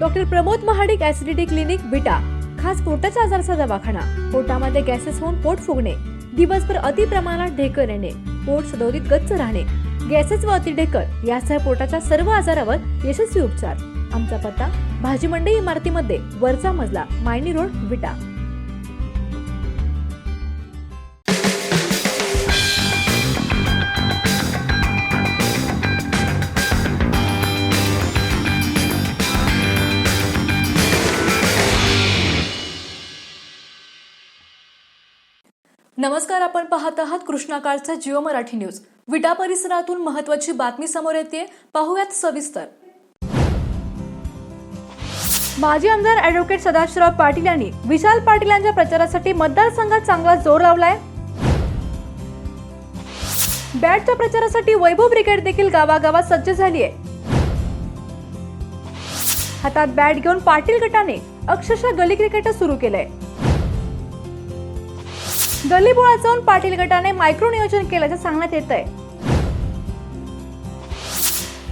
Doctor Pramod Mahadik acidity clinic Vita खास पोटाच्या आजारचा दवाखाना. पोटामध्ये गॅसेस होऊन पोट फुगणे. दिवसभर अति प्रमाणात ढेकर येणे. पोट सदोदित गच्च राहणे. गॅसेस व अति ढेकर यासह पोटाच्या सर्व आजारावर यशस्वी उपचार. आमचा पत्ता भाजी मंडई इमारतीमध्ये वरचा मजला मायनी रोड विटा नमस्कार आपण पाहत आहात कृष्णाकाळचा जिओ मराठी न्यूज. विटा परिसरातून महत्वाची बातमी समोर येते पाहूयात सविस्तर. माजी आमदार अॅडव्होकेट सदाशिवराव पाटील यांनी विशाल पाटील यांच्या प्रचारासाठी मतदारसंघात चांगला जोर लावलाय. बॅटच्या प्रचारासाठी वैभव ब्रिगेड देखील गावागावात सज्ज झाली आहे हातात बॅट घेऊन पाटील गटाने अक्षरशः गली क्रिकेट सुरू केलंय. गल्लीबोळात जाऊन पाटील गटाने मायक्रो नियोजन केल्याचं सांगण्यात येत आहे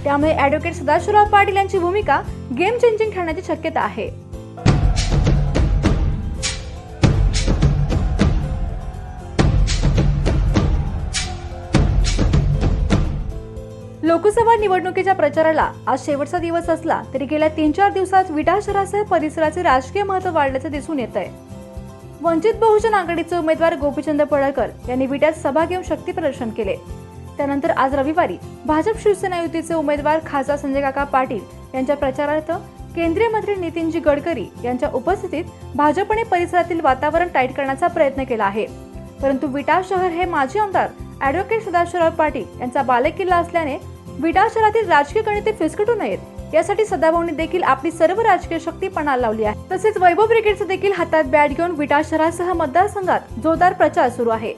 त्यामुळे ऍडव्होकेट सदाशिवराव पाटील यांची भूमिका गेम चेंजिंग ठरण्याची शक्यता आहे. लोकसभा निवडणुकीच्या प्रचाराला आज शेवटचा दिवस असला तरी गेल्या तीन चार दिवसात विटा शहरासह परिसराचे राजकीय महत्त्व वाढल्याचं दिसून येत आहे वंचित बहुजन आघाडीचे उमेदवार गोपीचंद पडळकर यांनी विट्यात सभा घेऊन शक्ती प्रदर्शन केले. त्यानंतर आज रविवारी भाजप शिवसेना युतीचे उमेदवार खासदार संजय काका पाटील यांच्या प्रचारार्थ केंद्रीय मंत्री नितीनजी गडकरी यांच्या उपस्थितीत भाजपने परिसरातील वातावरण टाईट करण्याचा प्रयत्न केला आहे. परंतु विटा शहर हे माजी आमदार ॲडव्होकेट सदाशिवराव पाटील यांचा बालेकिल्ला असल्याने विटा शहरातील राजकीय गणिते फिसकटू नयेत. यासाठी सदाभाऊंनी देखील आपली सर्व राजकीय शक्ती पणाला लावली आहे. तसेच वैभव ब्रिगेडचे देखील हातात बॅट घेऊन विटा शहरासह मतदारसंघात जोरदार प्रचार सुरू आहे.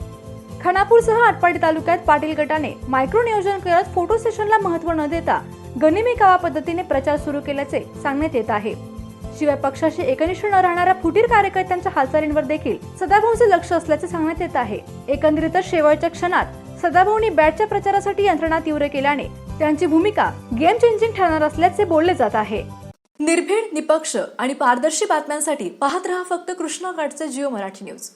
खानापूरसह आटपाडी तालुक्यात पाटील गटाने मायक्रो नियोजन करत फोटो सेशनला महत्त्व न देता गनिमी कावा पद्धतीने प्रचार सुरू केल्याचे सांगण्यात येत आहे. शिवाय पक्षाशी एकनिष्ठ न राहणाऱ्या फुटीर कार्यकर्त्यांच्या हालचालींवर देखील सदाभाऊंचे लक्ष असल्याचे सांगण्यात येत आहे. एकंदरीतच शेवटच्या क्षणात सदाभाऊंनी बॅटच्या प्रचारासाठी यंत्रणा तीव्र केल्याने त्यांची भूमिका गेम चेंजिंग ठरणार असल्याचे बोलले जात आहे. निर्भीड निपक्ष आणि पारदर्शी बातम्यांसाठी पाहत रहा फक्त कृष्णा जिओ मराठी न्यूज.